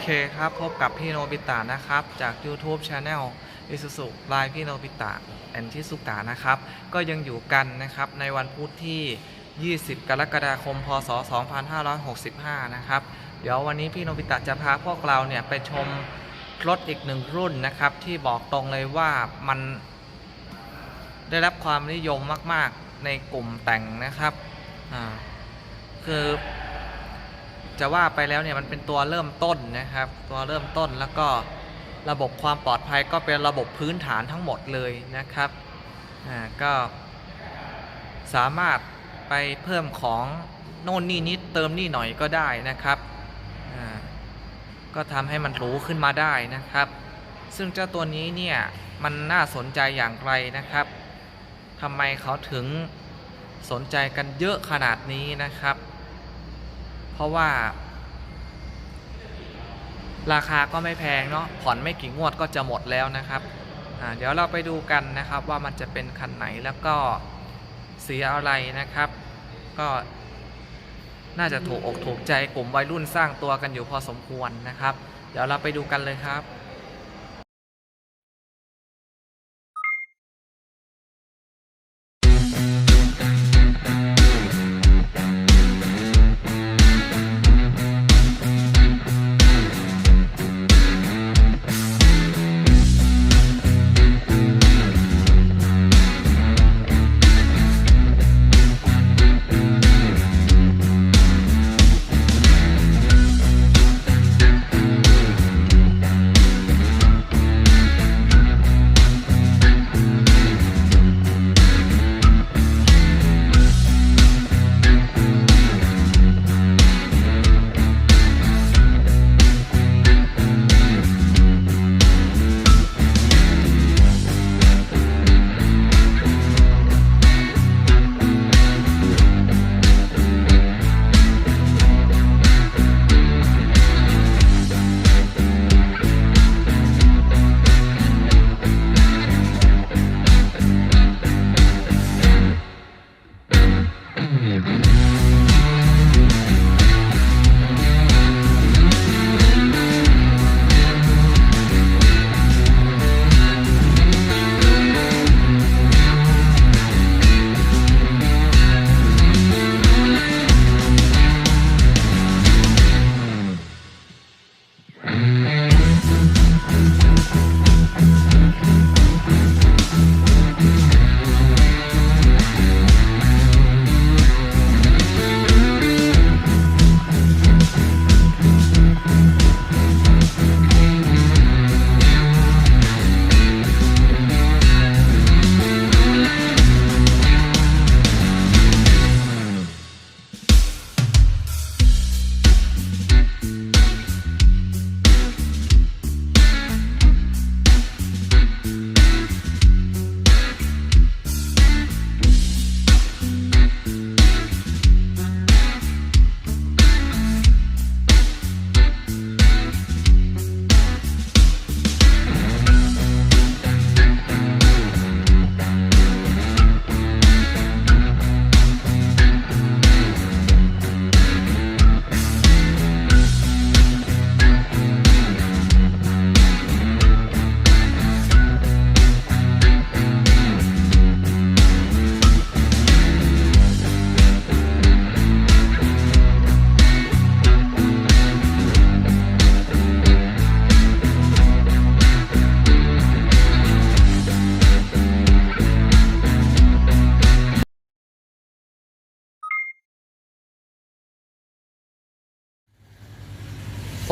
เคครับ พบกับพี่โนบิตะนะครับ จาก YouTube Channel i s u z u ลายพี่โนบิตะแอนทิสุกะนะครับ ก็ยังอยู่กันนะครับในวันพุธที่ 20 กรกฎาคม พศ 2565 นะครับ เดี๋ยววันนี้พี่โนบิตะจะพาพวกเราเนี่ยไปชมรถอีกหนึ่งรุ่นนะครับ ที่บอกตรงเลยว่ามันได้รับความนิยมมาก ๆ ในกลุ่มแต่งนะครับ อ่า คือ จะว่าไปแล้วเนี่ยมันเป็นตัวเริ่มต้นนะครับ ตัวเริ่มต้นแล้วก็ระบบความปลอดภัยก็เป็นระบบพื้นฐานทั้งหมดเลยนะครับอ่าก็สามารถไปเพิ่มของโน่นนี่นิดเติมนี่หน่อยก็ได้นะครับอ่าก็ทำให้มันหรูขึ้นมาได้นะครับ ซึ่งเจ้าตัวนี้เนี่ยมันน่าสนใจอย่างไรนะครับทำไมเขาถึงสนใจกันเยอะขนาดนี้นะครับ ราะว่า ราคาก็ไม่แพงเนาะผ่อนไม่กี่งวดก็จะหมดแล้วนะครับเดี๋ยวเราไปดูกันนะครับว่ามันจะเป็นคันไหนแล้วก็สีอะไรนะครับ ก็น่าจะถูกอกถูกใจกลุ่มวัยรุ่นสร้างตัวกันอยู่พอสมควรนะครับ เดี๋ยวเราไปดูกันเลยครับ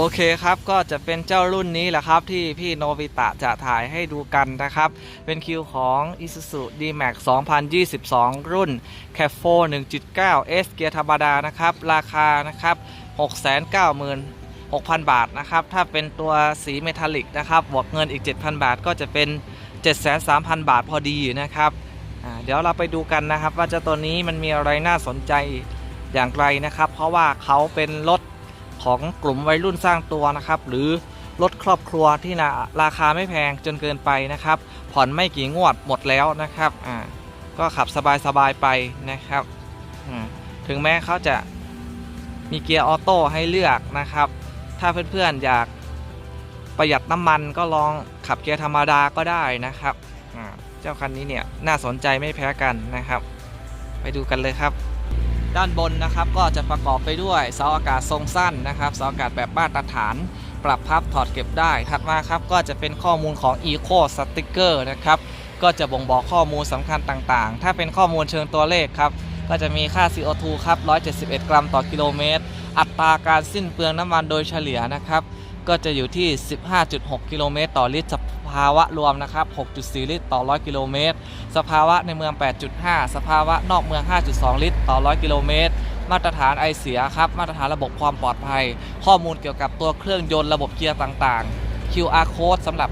โอเคครับก็จะเป็นเจ้ารุ่นนี้แหละครับที่พี่โนบิตะจะถ่ายให้ดูกันนะครับ เป็นคิวของ Isuzu D-Max 2022 รุ่น c a f 4 1.9 S เกียร์ธรรมดานะครับ ราคานะครับ 696,000 บาทนะครับ ถ้าเป็นตัวสีเมทัลลิกนะครับบวกเงินอีก 7,000 บาทก็จะเป็น 73,000บาทพอดีนะครับเดี๋ยวเราไปดูกันนะครับ ว่าเจ้าตัวนี้มันมีอะไรน่าสนใจอย่างไรนะครับ เพราะว่าเขาเป็นรถ ของกลุ่มวัยรุ่นสร้างตัวนะครับ หรือรถครอบครัวที่นาราคาไม่แพงจนเกินไปนะครับ ผ่อนไม่กี่งวดหมดแล้วนะครับอ่าก็ขับสบายๆไปนะครับ ถึงแม้เขาจะมีเกียร์ออโต้ให้เลือกนะครับ ถ้าเพื่อนๆอยากประหยัดน้ำมันก็ลองขับเกียร์ธรรมดาก็ได้นะครับอ่าเจ้าคันนี้เนี่ยน่าสนใจไม่แพ้กันนะครับ ไปดูกันเลยครับ ด้านบนนะครับก็จะประกอบไปด้วยเสาอากาศทรงสั้นนะครับเสาอากาศแบบมาตรฐาน ปรับพับถอดเก็บได้ ถัดมาครับก็จะเป็นข้อมูลของ Eco Sticker นะครับก็จะบ่งบอกข้อมูลสำคัญต่างๆ ถ้าเป็นข้อมูลเชิงตัวเลขครับก็จะมีค่า CO2 ครับ 171 กรัมต่อกิโลเมตร อัตราการสิ้นเปลืองน้ำมันโดยเฉลี่ยนะครับ ก็จะอยู่ที่ 15.6 กิโลเมตรต่อลิตร สภาวะรวมนะครับ 6.4 ลิตรต่อ 100 กิโลเมตร สภาวะในเมือง 8.5 สภาวะนอกเมือง 5.2 ลิตรต่อ 100 กิโลเมตร มาตรฐานไอเสียครับ มาตรฐานระบบความปลอดภัย ข้อมูลเกี่ยวกับตัวเครื่องยนต์ระบบเกียร์ต่างๆ QR code สำหรับ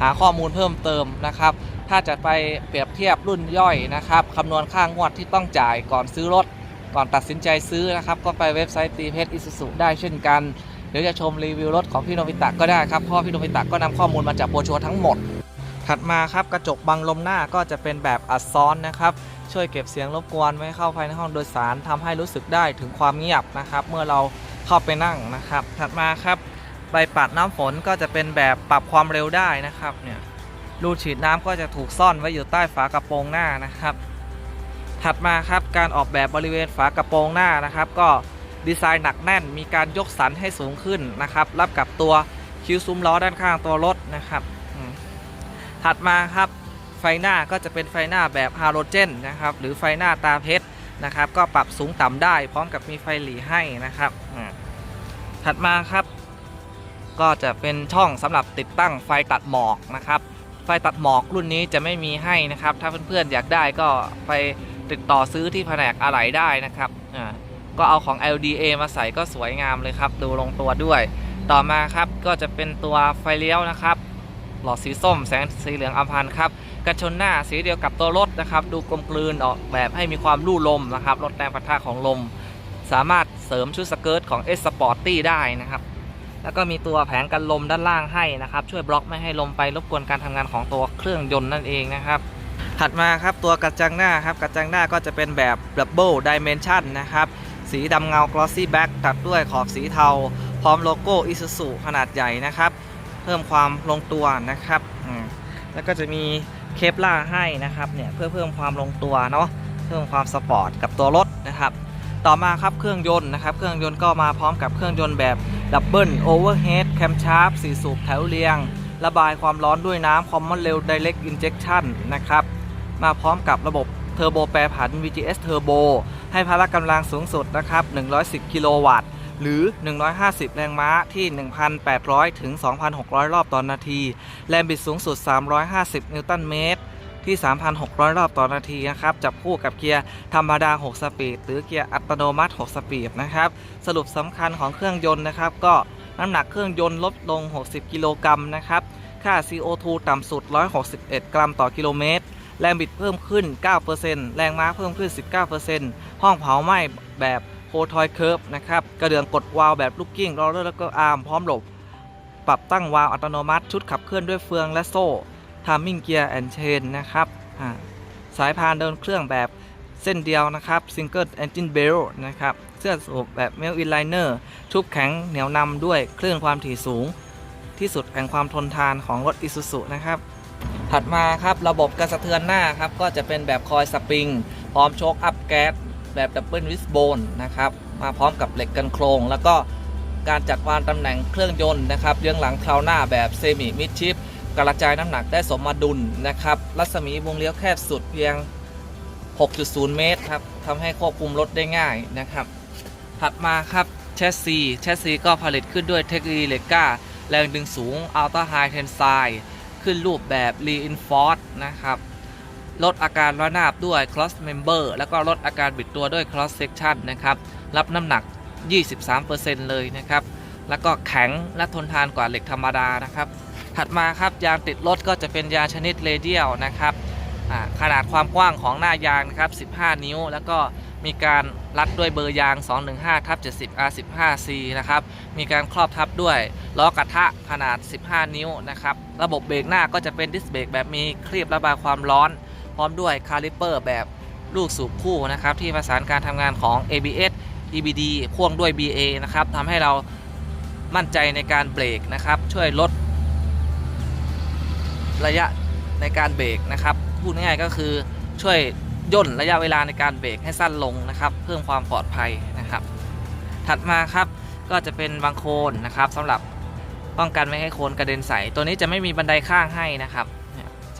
หาข้อมูลเพิ่มเติมนะครับ ถ้าจะไปเปรียบเทียบรุ่นย่อยนะครับคำนวณค่างวดที่ต้องจ่ายก่อนซื้อรถ ก่อนตัดสินใจซื้อนะครับ ก็ไปเว็บไซต์ตีเพชรอิสุสุได้เช่นกัน หรือจะชมรีวิวรถของพี่โนบิตะก็ได้ครับเพราะพี่โนบิตะก็นำข้อมูลมาจากโบรชัวทั้งหมด ถัดมาครับกระจกบังลมหน้าก็จะเป็นแบบอัดซ้อนนะครับช่วยเก็บเสียงรบกวนไม่ให้เข้าภายในห้องโดยสารทำให้รู้สึกได้ถึงความเงียบนะครับเมื่อเราเข้าไปนั่งนะครับ ถัดมาครับใบปัดน้ำฝนก็จะเป็นแบบปรับความเร็วได้นะครับเนี่ยรูฉีดน้ำก็จะถูกซ่อนไว้อยู่ใต้ฝากระโปรงหน้านะครับ ถัดมาครับการออกแบบบริเวณฝากระโปรงหน้านะครับ ก็ ดีไซน์หนักแน่น มีการยกสันให้สูงขึ้นนะครับ รับกับตัวคิ้วซุ้มล้อด้านข้างตัวรถนะครับถัดมาครับไฟหน้าก็จะเป็นไฟหน้าแบบฮาโลเจนนะครับหรือไฟหน้าตาเพชรนะครับ ก็ปรับสูงต่ำได้พร้อมกับมีไฟหลีให้นะครับถัดมาครับ ก็จะเป็นช่องสำหรับติดตั้งไฟตัดหมอกนะครับ ไฟตัดหมอกรุ่นนี้จะไม่มีให้นะครับ ถ้าเพื่อนๆอยากได้ก็ไปติดต่อซื้อที่แผนกอะไหล่ได้นะครับอ่า ก็เอาของ LDA มาใส่ก็สวยงามเลยครับ ดูลงตัวด้วย ต่อมาครับก็จะเป็นตัวไฟเลี้ยวนะครับ หลอดสีส้มแสงสีเหลืองอัมพันครับกันชนหน้าสีเดียวกับตัวรถนะครับ ดูกลมกลืนออกแบบให้มีความลู่ลมนะครับลดแรงปะทะของลม สามารถเสริมชุดสเกิร์ตของ S Sporty ได้นะครับแล้วก็มีตัวแผงกันลมด้านล่างให้นะครับ ช่วยบล็อกไม่ให้ลมไปรบกวนการทำงานของตัวเครื่องยนต์นั่นเองนะครับ ถัดมาครับตัวกระจังหน้าครับกระจังหน้าก็จะเป็นแบบ Double Dimension นะครับ สีดำเงา Glossy Black ตัดด้วยขอบสีเทา พร้อมโลโก้ Isuzu ขนาดใหญ่นะครับ เพิ่มความลงตัวนะครับแล้วก็จะมีเคปล่าให้นะครับเนี่ยเพื่อเพิ่มความลงตัวเนาะเพิ่มความสปอร์ตกับตัวรถนะครับต่อมาครับเครื่องยนต์นะครับ เครื่องยนต์ก็มาพร้อมกับเครื่องยนต์แบบดับเบิลโอเวอร์เฮดแคมชาร์ปสี่สูบแถวเรียง ระบายความร้อนด้วยน้ำคอมมอนเรล Direct Injection นะครับ มาพร้อมกับระบบเทอร์โบแปรผัน VGS Turbo ให้พละกำลังสูงสุดนะครับ 110 กิโลวัตต์ หรือ 150 แรงม้าที่ 1,800 ถึง 2,600 รอบต่อนนาที แรงบิดสูงสุด 350 นิวตันเมตร ที่ 3,600 รอบต่อนาทีนะครับ จับคู่กับเกียร์ธรรมดา 6 สปีด หรือเกียร์อัตโนมัติ 6 สปีดนะครับ สรุปสำคัญของเครื่องยนต์นะครับ ก็น้ำหนักเครื่องยนต์ลดลง 60 กิโลกรัมนะครับ ค่า CO2 ต่ำสุด 161 กรัมต่อกิโลเมตร แรงบิดเพิ่มขึ้น 9%แรงม้าเพิ่มขึ้น 19%ห้องเผาไหม้แบบโคทอยเคิร์ฟนะครับกระเดื่องกดวาล์วแบบลูกกิ้งรอเลอร์แล้วก็อาร์มพร้อมหลบ ปรับตั้งวาล์วอัตโนมัติ ชุดขับเคลื่อนด้วยเฟืองและโซ่ทามมิ่งเกียร์แอนเชนนะครับสายพานเดินเครื่องแบบเส้นเดียวนะครับ Single Engine Bell นะครับเสื้อสูบแบบ m e l Inliner ทุบแข็งเหนียวนำด้วยคลื่นความถี่สูง ที่สุดแห่งความทนทานของรถ Isuzu นะครับ ถัดมาครับระบบกระสะเทือนหน้าครับก็จะเป็นแบบคอยสปริง พร้อมโชคอัพแก๊สแบบดับเบิลวิสโบนนะครับมาพร้อมกับเหล็กกันโครง แล้วก็การจัดวางตำแหน่งเครื่องยนต์นะครับเรียงหลังคราวหน้าแบบเซมิมิดชิปกระจายน้ำหนักได้สมดุลนะครับรัศมีวงเลี้ยวแคบสุดเพียง 6.0 เมตรครับทำให้ควบคุมรถได้ง่ายนะครับ ถัดมาครับแชสซีแชสซีก็ผลิตขึ้นด้วยเทคโนโลยีเลก้าแรงดึงสูง Ultra High Tensile ขึ้นรูปแบบ Reinforced นะครับ ลดอาการระนาบด้วย Cross Member แล้วก็ลดอาการบิดตัวด้วย Cross Section นะครับ รับน้ำหนัก 23%เลยนะครับ แล้วก็แข็งและทนทานกว่าเหล็กธรรมดานะครับ ถัดมาครับยางติดรถก็จะเป็นยางชนิดเรเดียลนะครับขนาดความกว้างของหน้ายางนะครับ 15 นิ้ว แล้วก็ มีการรัดด้วยเบอร์ยาง 215ทับ70 R15C นะครับ มีการครอบทับด้วยล้อกระทะขนาด 15 นิ้วนะครับ ระบบเบรกหน้าก็จะเป็นดิสเบรกแบบมีครีบระบายความร้อน พร้อมด้วยคาลิเปอร์แบบลูกสูบคู่นะครับ ที่ประสานการทำงานของ ABS EBD พ่วงด้วย BA นะครับทำให้เรามั่นใจในการเบรกนะครับ ช่วยลดระยะในการเบรกนะครับ พูดง่ายๆก็คือช่วย ย่นระยะเวลาในการเบรกให้สั้นลงนะครับ เพิ่มความปลอดภัยนะครับ ถัดมาครับก็จะเป็นบางโคนนะครับสำหรับป้องกันไม่ให้โคนกระเด็นใส่ตัวนี้จะไม่มีบันไดข้างให้นะครับ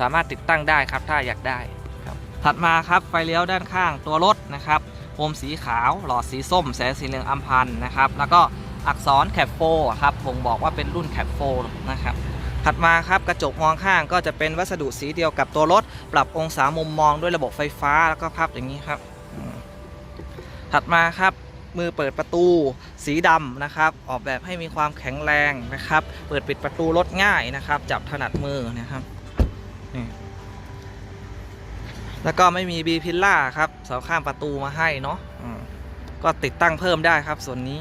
สามารถติดตั้งได้ครับถ้าอยากได้ครับถัดมาครับไฟเลี้ยวด้านข้างตัวรถนะครับโฮมสีขาวหลอดสีส้ม แสงสีเหลืองอัมพันธ์นะครับแล้วก็อักษรแคปโฟครับบ่งบอกว่าเป็นรุ่นแคปโฟนะครับ ถัดมาครับกระจกมองข้างก็จะเป็นวัสดุสีเดียวกับตัวรถ ปรับองศามุมมองด้วยระบบไฟฟ้าแล้วก็พับอย่างนี้ครับ ถัดมาครับมือเปิดประตูสีดำนะครับ ออกแบบให้มีความแข็งแรงนะครับ เปิดปิดประตูรถง่ายนะครับ จับถนัดมือนะครับนี่แล้วก็ไม่มีบีพิลล่าครับเสาข้ามประตูมาให้เนาะก็ติดตั้งเพิ่มได้ครับส่วนนี้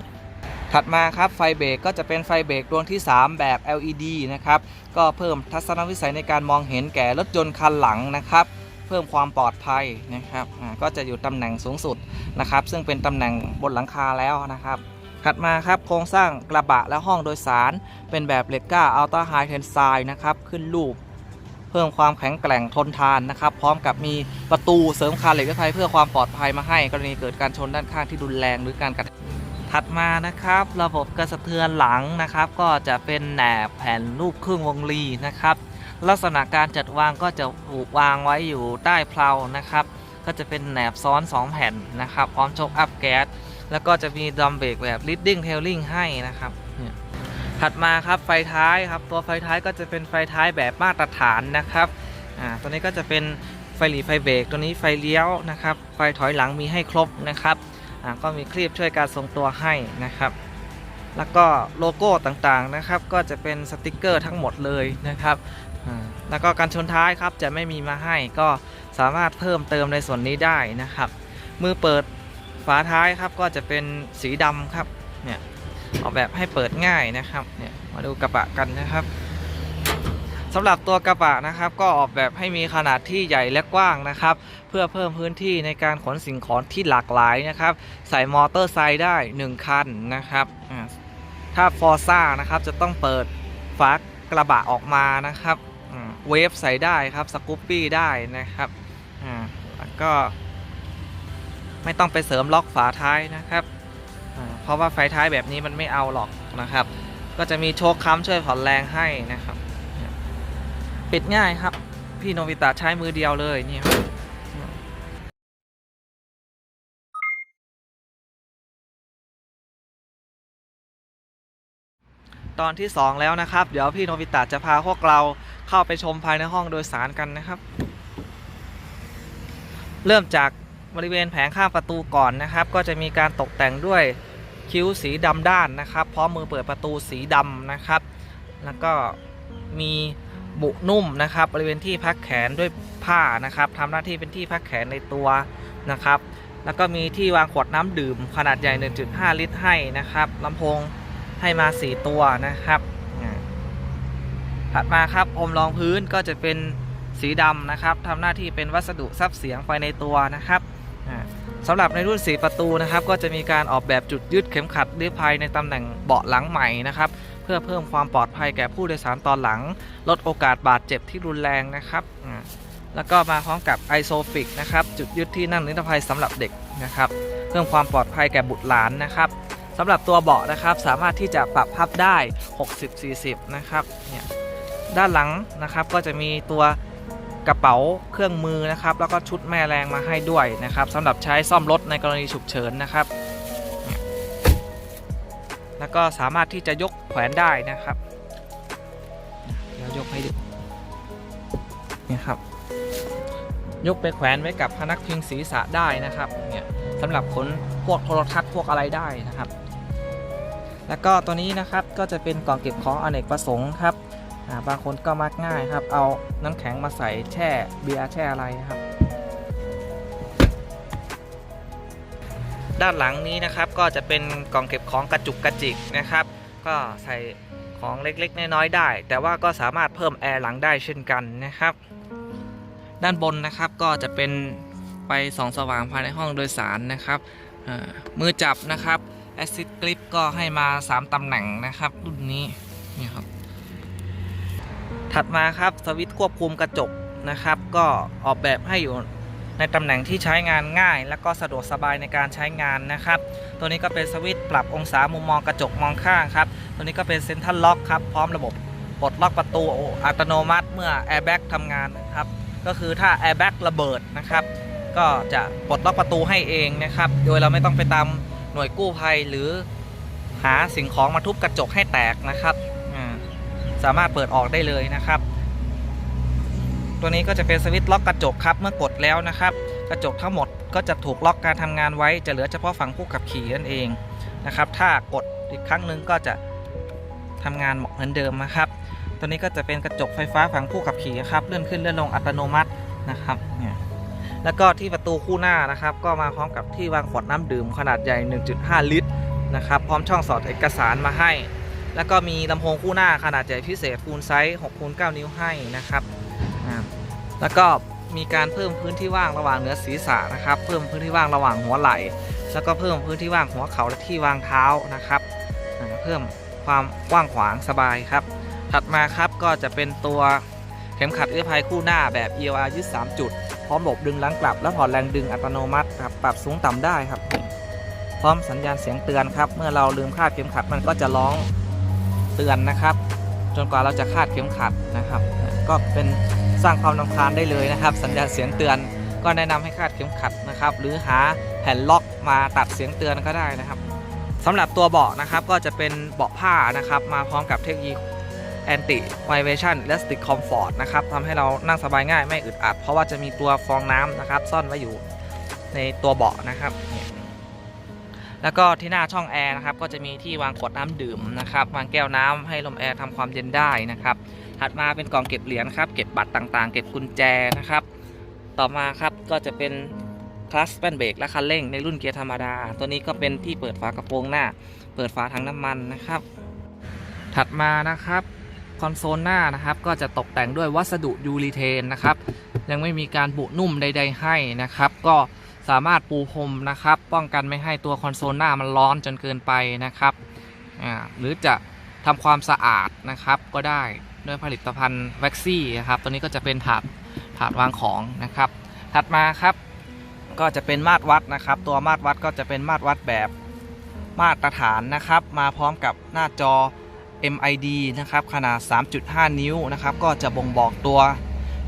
ถัดมาครับไฟเบรกก็จะเป็นไฟเบรกดวงที่ 3 แบบ LED นะครับ ก็เพิ่มทัศนวิสัยในการมองเห็นแก่รถยนต์คันหลังนะครับ เพิ่มความปลอดภัยนะครับก็จะอยู่ตำแหน่งสูงสุดนะครับ ซึ่งเป็นตำแหน่งบนหลังคาแล้วนะครับถัดมาครับโครงสร้างกระบะและห้องโดยสาร เป็นแบบเลก้าอัลต้าไฮเทนไซนะครับขึ้นรูป เพิ่มความแข็งแกร่งทนทานนะครับ พร้อมกับมีประตูเสริมคานเหล็กนิรภัยเพื่อความปลอดภัยมาให้ กรณีเกิดการชนด้านข้างที่รุนแรงหรือการกระ ถัดมานะครับระบบกระสะเทือนหลังนะครับ ก็จะเป็นแหนบแผ่นรูปครึ่งวงรีนะครับ ลักษณะการจัดวางก็จะถูกวางไว้อยู่ใต้เพลานะครับ ก็จะเป็นแหนบซ้อน 2 แผ่นนะครับ พร้อมชกอัพแก๊สแล้วก็จะมีดัมเบรกแบบ leading tailing ให้นะครับถัดมาครับไฟท้ายครับตัวไฟท้ายก็จะเป็นไฟท้ายแบบมาตรฐานนะครับอ่าตัวนี้ก็จะเป็นไฟหลีไฟเบรกตัวนี้ไฟเลี้ยวนะครับ ไฟถอยหลังมีให้ครบนะครับ ก็มีคลีปช่วยการทรงตัวให้นะครับ แล้วก็โลโก้ต่างๆนะครับ ก็จะเป็นสติกเกอร์ทั้งหมดเลยนะครับแล้วก็การชนท้ายครับจะไม่มีมาให้ก็สามารถเพิ่มเติมในส่วนนี้ได้นะครับ มือเปิดฝาท้ายครับก็จะเป็นสีดำครับเนี่ยออกแบบให้เปิดง่ายนะครับเนี่ยมาดูกระบะกันนะครับ สำหรับตัวกระบะนะครับก็ออกแบบให้มีขนาดที่ใหญ่และกว้างนะครับ เพื่อเพิ่มพื้นที่ในการขนสิ่งของที่หลากหลายนะครับ ใส่มอเตอร์ไซค์ได้ 1 คันนะครับ ถ้าฟอร์ซ่านะครับจะต้องเปิดฝากระบะออกมานะครับเวฟใส่ได้ครับสกูปปี้ได้นะครับแล้วก็ ไม่ต้องไปเสริมล็อกฝาท้ายนะครับเพราะว่าไฟท้ายแบบนี้มันไม่เอาหรอกนะครับ ก็จะมีโชคค้ำช่วยผ่อนแรงให้นะครับ ปิดง่ายครับ พี่โนบิตะใช้มือเดียวเลยนี่ครับตอนที่ 2 แล้วนะครับ เดี๋ยวพี่โนบิตะจะพาพวกเราเข้าไปชมภายในห้องโดยสารกันนะครับ เริ่มจากบริเวณแผงข้างประตูก่อนนะครับ ก็จะมีการตกแต่งด้วยคิ้วสีดำด้านนะครับ พร้อมมือเปิดประตูสีดำนะครับ แล้วก็มี บุนุ่มนะครับ บริเวณที่พักแขนด้วยผ้านะครับทำหน้าที่เป็นที่พักแขนในตัวนะครับ แล้วก็มีที่วางขวดน้ำดื่มขนาดใหญ่ 1.5 ลิตรให้นะครับลำโพงให้มา 4 ตัวนะครับถัดมาครับอมรองพื้นก็จะเป็นสีดำนะครับทำหน้าที่เป็นวัสดุซับเสียงไปในตัวนะครับอ่าสำหรับในรุ่น4ประตูนะครับ ก็จะมีการออกแบบจุดยึดเข็มขัดนิรภัยในตำแหน่งเบาะหลังใหม่นะครับ เพื่อเพิ่มความปลอดภัยแก่ผู้โดยสารตอนหลัง ลดโอกาสบาดเจ็บที่รุนแรงนะครับแล้วก็มาพร้อมกับไอโซฟิกนะครับ จุดยึดที่นั่งนิรภัยสำหรับเด็กนะครับ เพิ่มความปลอดภัยแก่บุตรหลานนะครับสำหรับตัวเบาะนะครับ สามารถที่จะปรับพับได้ 60-40 นะครับเนี่ยด้านหลังนะครับก็จะมีตัวกระเป๋าเครื่องมือนะครับ แล้วก็ชุดแม่แรงมาให้ด้วยนะครับสำหรับใช้ซ่อมรถในกรณีฉุกเฉินนะครับ แล้วก็สามารถที่จะยกแขวนได้นะครับเดี๋ยวยกให้ดูนี่ครับ ยกไปแขวนไว้กับพนักพิงศีรษะได้นะครับเนี่ยสำหรับขนพวกโทรทัศน์พวกอะไรได้นะครับ แล้วก็ตัวนี้นะครับก็จะเป็นกล่องเก็บของอเนกประสงค์ครับบางคนก็มักง่ายครับ เอาน้ำแข็งมาใส่แช่เบียร์แช่อะไรครับ ด้านหลังนี้นะครับก็จะเป็นกล่องเก็บของกระจุกกระจิกนะครับ ก็ใส่ของเล็กๆน้อยๆได้ แต่ว่าก็สามารถเพิ่มแอร์หลังได้เช่นกันนะครับ ด้านบนนะครับก็จะเป็นไฟส่องสว่างภายในห้องโดยสารนะครับมือจับนะครับ Acid Grip ก็ให้มา 3ตำแหน่งนะครับรุ่นนี้นี่ครับถัดมาครับสวิตช์ควบคุมกระจกนะครับ ก็ออกแบบให้อยู่ ในตำแหน่งที่ใช้งานง่าย และก็สะดวกสบายในการใช้งานนะครับ ตัวนี้ก็เป็นสวิตช์ปรับองศามุมมองกระจกมองข้างครับ ตัวนี้ก็เป็นเซ็นทรัลล็อกครับพร้อมระบบปลดล็อกประตูอัตโนมัติเมื่อแอร์แบ็กทำงานนะครับ ก็คือถ้าแอร์แบ็กระเบิดนะครับก็จะปลดล็อกประตูให้เองนะครับ โดยเราไม่ต้องไปตามหน่วยกู้ภัยหรือหาสิ่งของมาทุบกระจกให้แตกนะครับ สามารถเปิดออกได้เลยนะครับ ตัวนี้ก็จะเป็นสวิตช์ล็อกกระจกครับเมื่อกดแล้วนะครับ กระจกทั้งหมดก็จะถูกล็อกการทำงานไว้ จะเหลือเฉพาะฝั่งผู้ขับขี่นั่นเองนะครับ ถ้ากดอีกครั้งหนึ่งก็จะทำงานเหมือนเดิมนะครับ ตัวนี้ก็จะเป็นกระจกไฟฟ้าฝั่งผู้ขับขี่ครับเลื่อนขึ้นเลื่อนลงอัตโนมัตินะครับเนี่ยแล้วก็ที่ประตูคู่หน้านะครับ ก็มาพร้อมกับที่วางขวดน้ำดื่มขนาดใหญ่ 1.5 ลิตรนะครับ พร้อมช่องสอดเอกสารมาให้ แล้วก็มีลำโพงคู่หน้าขนาดใหญ่พิเศษฟูลไซส์6คูณ9นิ้วให้นะครับ แล้วก็มีการเพิ่มพื้นที่ว่างระหว่างเหนือศีรษะนะครับ เพิ่มพื้นที่ว่างระหว่างหัวไหล่ แล้วก็เพิ่มพื้นที่ว่างหัวเข่าและที่วางเท้านะครับเพิ่มความกว้างขวางสบายครับ ถัดมาครับก็จะเป็นตัวเข็มขัดนิรภัยคู่หน้าแบบ EOR ยึด3จุด พร้อมระบบดึงลังกลับ และถอดแรงดึงอัตโนมัติครับปรับสูงต่ำได้ครับ พร้อมสัญญาณเสียงเตือนครับ เมื่อเราลืมคาดเข็มขัดมันก็จะร้องเตือนนะครับ จนกว่าเราจะคาดเข็มขัดนะครับ ก็เป็น สร้างความรำคาญได้เลยนะครับ สัญญาณเสียงเตือนก็แนะนำให้คาดเข็มขัดนะครับ หรือหาแผ่นล็อกมาตัดเสียงเตือนก็ได้นะครับสำหรับตัวเบาะนะครับก็จะเป็นเบาะผ้านะครับ มาพร้อมกับเทคโนโลยี Anti Vibration Elastic Comfort นะครับทำให้เรานั่งสบายง่ายไม่อึดอัด เพราะว่าจะมีตัวฟองน้ำนะครับ ซ่อนไว้อยู่ในตัวเบาะนะครับแล้วก็ที่หน้าช่องแอร์นะครับก็จะมีที่วางขวดน้ำดื่มนะครับวางแก้วน้ำให้ลมแอร์ทำความเย็นได้นะครับ ถัดมาเป็นกล่องเก็บเหรียญครับ เก็บบัตรต่างๆ เก็บกุญแจนะครับ ต่อมาครับก็จะเป็นคลัสแป้นเบรกและคันเร่งในรุ่นเกียร์ธรรมดา ตัวนี้ก็เป็นที่เปิดฝากระโปรงหน้า เปิดฝาถังน้ำมันนะครับ ถัดมานะครับคอนโซลหน้านะครับ ก็จะตกแต่งด้วยวัสดุยูรีเทนนะครับ ยังไม่มีการบุนุ่มใด ๆ ให้นะครับ ก็สามารถปูพรมนะครับ ป้องกันไม่ให้ตัวคอนโซลหน้ามันร้อนจนเกินไปนะครับอ่าหรือจะทำความสะอาดนะครับก็ได้ ด้วยผลิตภัณฑ์แว็กซี่นะครับ ตัวนี้ก็จะเป็นถาดถาดวางของนะครับ ถัดมาครับ ก็จะเป็นมาตรวัดนะครับ ตัวมาตรวัดก็จะเป็นมาตรวัดแบบมาตรฐานนะครับ มาพร้อมกับหน้าจอ MID นะครับ ขนาด 3.5 นิ้วนะครับ ก็จะบ่งบอกตัว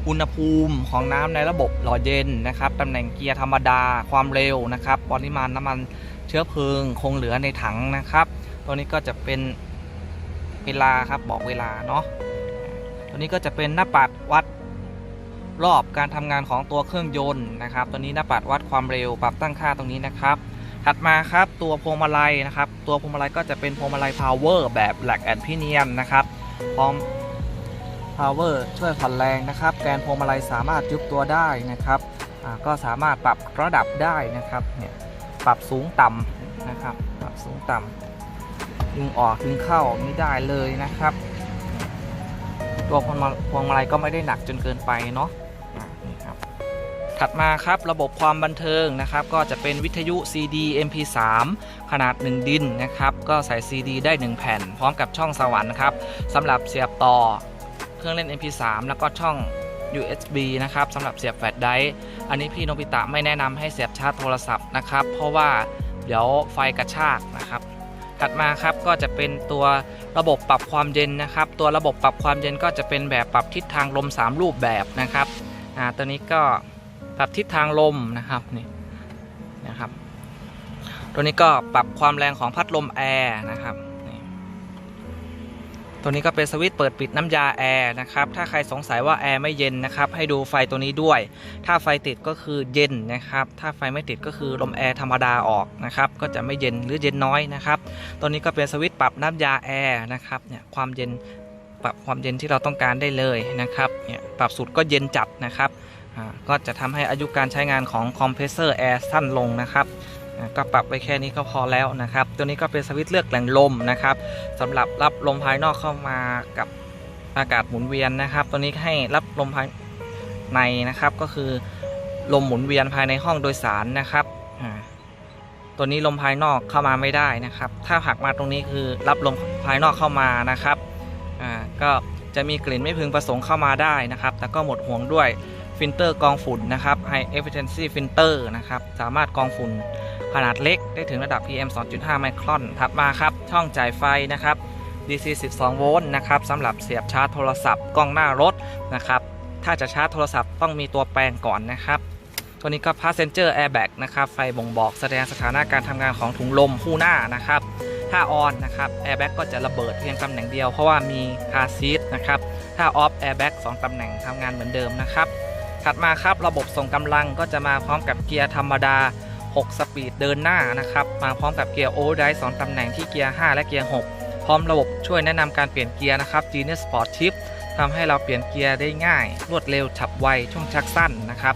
อุณหภูมิของน้ำในระบบหล่อเย็นนะครับตำแหน่งเกียร์ธรรมดาความเร็วนะครับ ปริมาณน้ำมันเชื้อเพลิงคงเหลือในถังนะครับ ตัวนี้ก็จะเป็นเวลาครับบอกเวลาเนาะ ตัวนี้ก็จะเป็นหน้าปัดวัดรอบการทำงานของตัวเครื่องยนต์นะครับตัวนี้หน้าปัดวัดความเร็วปรับตั้งค่าตรงนี้นะครับ ถัดมาครับตัวพวงมาลัยนะครับ ตัวพวงมาลัยก็จะเป็นพวงมาลัย power แบบ black and pinion นะครับพร้อม power ช่วยผ่อนแรงนะครับ แกนพวงมาลัยสามารถยุบตัวได้นะครับก็สามารถปรับระดับได้นะครับเนี่ยปรับสูงต่ำนะครับ ปรับสูงต่ำดึงออกดึงเข้านี่ได้เลยนะครับ ตัวพวงมาพวงมาลัยก็ไม่ได้หนักจนเกินไปเนาะนี่ครับถัดมาครับระบบความบันเทิงนะครับก็จะเป็นวิทยุ CD MP3 ขนาด 1 ดินนะครับก็ใส่ CD ได้ 1 แผ่น พร้อมกับช่องสวรรค์ครับสำหรับเสียบต่อเครื่องเล่น MP3 แล้วก็ช่อง USB นะครับสำหรับเสียบแฟลชไดรฟ์อันนี้พี่โนบิตะไม่แนะนำให้เสียบชาร์จโทรศัพท์นะครับเพราะว่าเดี๋ยวไฟกระชากนะครับ ถัดมาครับก็จะเป็นตัวระบบปรับความเย็นนะครับ ตัวระบบปรับความเย็นก็จะเป็นแบบปรับทิศทางลม 3 รูปแบบนะครับอ่าตัวนี้ก็ปรับทิศทางลมนะครับนี่นะครับ ตัวนี้ก็ปรับความแรงของพัดลมแอร์นะครับ ตัวนี้ก็เป็นสวิตช์เปิดปิดน้ำยาแอร์นะครับ ถ้าใครสงสัยว่าแอร์ไม่เย็นนะครับ ให้ดูไฟตัวนี้ด้วย ถ้าไฟติดก็คือเย็นนะครับ ถ้าไฟไม่ติดก็คือลมแอร์ธรรมดาออกนะครับ ก็จะไม่เย็นหรือเย็นน้อยนะครับ ตัวนี้ก็เป็นสวิตช์ปรับน้ำยาแอร์นะครับ เนี่ยความเย็นปรับความเย็นที่เราต้องการได้เลยนะครับ เนี่ยปรับสุดก็เย็นจัดนะครับอ่าก็จะทำให้อายุการใช้งานของคอมเพรสเซอร์แอร์สั้นลงนะครับ ก็ปรับไปแค่นี้ก็พอแล้วนะครับ ตัวนี้ก็เป็นสวิตช์เลือกแหล่งลมนะครับสำหรับรับลมภายนอกเข้ามากับอากาศหมุนเวียนนะครับ ตัวนี้ให้รับลมภายในนะครับ ก็คือลมหมุนเวียนภายในห้องโดยสารนะครับตัวนี้ลมภายนอกเข้ามาไม่ได้นะครับ ถ้าหักมาตรงนี้คือรับลมภายนอกเข้ามานะครับก็จะมีกลิ่นไม่พึงประสงค์เข้ามาได้นะครับ แต่ก็หมดห่วงด้วยฟิลเตอร์กองฝุ่นนะครับ High Efficiency Filter นะครับ สามารถกองฝุ่น ขนาดเล็กได้ถึงระดับ PM 2.5 ไมครอนถัดมาครับช่องจ่ายไฟนะครับ DC 12 โวลต์นะครับสำหรับเสียบชาร์จโทรศัพท์กล้องหน้ารถนะครับถ้าจะชาร์จโทรศัพท์ต้องมีตัวแปลงก่อนนะครับ ตัวนี้ก็ Passenger Airbag นะครับไฟบ่งบอกแสดงสถานะการทำงานของถุงลมคู่หน้านะครับถ้าออนนะครับ Airbag ก็จะระเบิดเพียงตำแหน่งเดียวเพราะว่ามี Car Seat นะครับถ้า Off Airbag 2ตำแหน่งทำงานเหมือนเดิมนะครับถัดมาครับระบบส่งกำลังก็จะมาพร้อมกับเกียร์ธรรมดา 6 สปีดเดินหน้านะครับ มาพร้อมกับเกียร์โอเวอร์ได2ตำแหน่งที่เกียร์ 5 และเกียร์ 6 พร้อมระบบช่วยแนะนำการเปลี่ยนเกียร์นะครับ Genius Sport Shift ทำให้เราเปลี่ยนเกียร์ได้ง่าย รวดเร็วฉับไว ช่วงชักสั้นนะครับ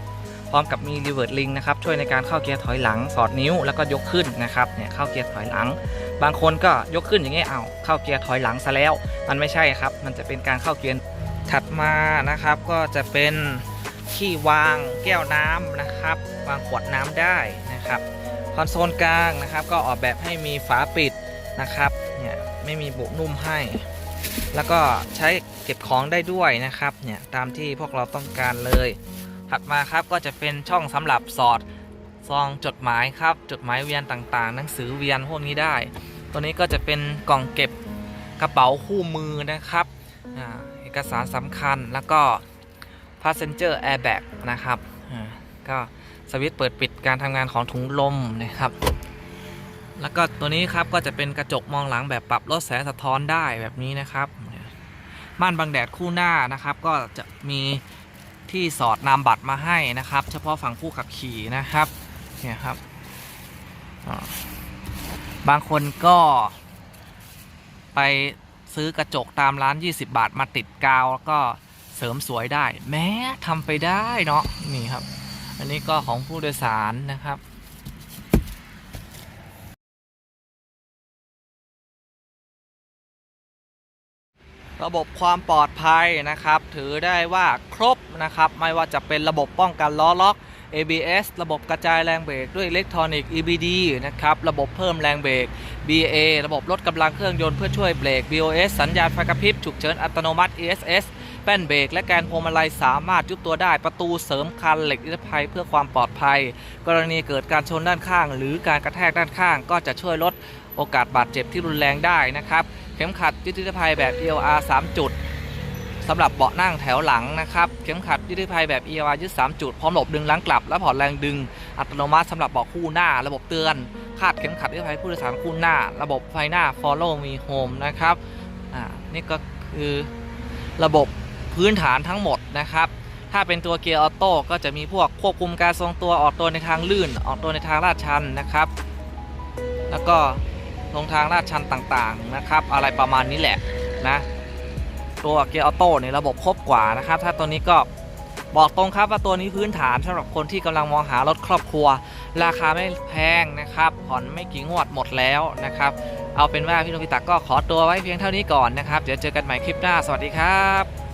พร้อมกับมี Reverse Link นะครับ ช่วยในการเข้าเกียร์ถอยหลัง สอดนิ้วแล้วก็ยกขึ้นนะครับ เนี่ยเข้าเกียร์ถอยหลัง บางคนก็ยกขึ้นอย่างนี้เอาเข้าเกียร์ถอยหลังซะแล้ว มันไม่ใช่ครับ มันจะเป็นการเข้าเกียร์ ถัดมานะครับ ก็จะเป็นที่วางแก้วน้ำนะครับ วางขวดน้ำได้นะครับคอนโซลกลางนะครับ ก็ออกแบบให้มีฝาปิดนะครับเนี่ยไม่มีบุนุ่มให้ แล้วก็ใช้เก็บของได้ด้วยนะครับเนี่ยตามที่พวกเราต้องการเลย ถัดมาครับก็จะเป็นช่องสำหรับสอดซองจดหมายครับจดหมายเวียนต่างๆ หนังสือเวียนพวกนี้ได้ ตัวนี้ก็จะเป็นกล่องเก็บกระเป๋าคู่มือนะครับอ่าเอกสารสำคัญแล้วก็ passenger airbag นะครับอ่าก็ สวิตช์เปิดปิดการทำงานของถุงลมนะครับ แล้วก็ตัวนี้ครับก็จะเป็นกระจกมองหลังแบบปรับลดแสงสะท้อนได้แบบนี้นะครับม่านบังแดดคู่หน้านะครับ ก็จะมีที่สอดนามบัตรมาให้นะครับ เฉพาะฝั่งผู้ขับขี่นะครับเนี่ยครับ บางคนก็ไปซื้อกระจกตามร้าน 20 บาทมาติดกาว แล้วก็เสริมสวยได้ แม้ทำไปได้เนาะนี่ครับ อันนี้ก็ของผู้โดยสารนะครับระบบความปลอดภัยนะครับ ถือได้ว่าครบนะครับ ไม่ว่าจะเป็นระบบป้องกันล้อล็อก ABS ระบบกระจายแรงเบรกด้วยอิเล็กทรอนิกส์ EBD นะครับ ระบบเพิ่มแรงเบรก BA ระบบลดกำลังเครื่องยนต์เพื่อช่วยเบรก BOS สัญญาณไฟกระพริบฉุกเฉินอัตโนมัติ ESS แป้นเบรกและแกนพวงมาลัยสามารถยุบตัวได้ประตูเสริมคันเหล็กนิรภัยเพื่อความปลอดภัย กรณีเกิดการชนด้านข้าง หรือการกระแทกด้านข้าง ก็จะช่วยลดโอกาสบาดเจ็บที่รุนแรงได้นะครับเข็มขัดยึดนิรภัยแบบ ELR 3 จุดสำหรับเบาะนั่งแถวหลังนะครับเข็มขัดยึดภัยแบบ ELR ยึด3จุดพร้อมระบดึงหลังกลับ และผ่อนแรงดึง อัตโนมัติสำหรับเบาะคู่หน้า ระบบเตือน คาดเข็มขัดนิรภัยผู้โดยสารคู่หน้า ระบบไฟหน้า Follow Me Home นะครับอ่านี่ก็คือระบบ พื้นฐานทั้งหมดนะครับ ถ้าเป็นตัวเกียร์ออโต้ก็จะมีพวกควบคุมการทรงตัวออกตัวในทางลื่น ออกตัวในทางลาดชันนะครับ แล้วก็ลงทางลาดชันต่างๆนะครับ อะไรประมาณนี้แหละนะตัวเกียร์ออโต้เนี่ยระบบครบกว่านะครับ ถ้าตัวนี้ก็บอกตรงครับว่าตัวนี้พื้นฐานสำหรับคนที่กำลังมองหารถครอบครัว ราคาไม่แพงนะครับผ่อนไม่กี่งวดหมดแล้วนะครับ เอาเป็นว่าพี่นบิตะก็ขอตัวไว้เพียงเท่านี้ก่อนนะครับ เดี๋ยวเจอกันใหม่คลิปหน้า สวัสดีครับ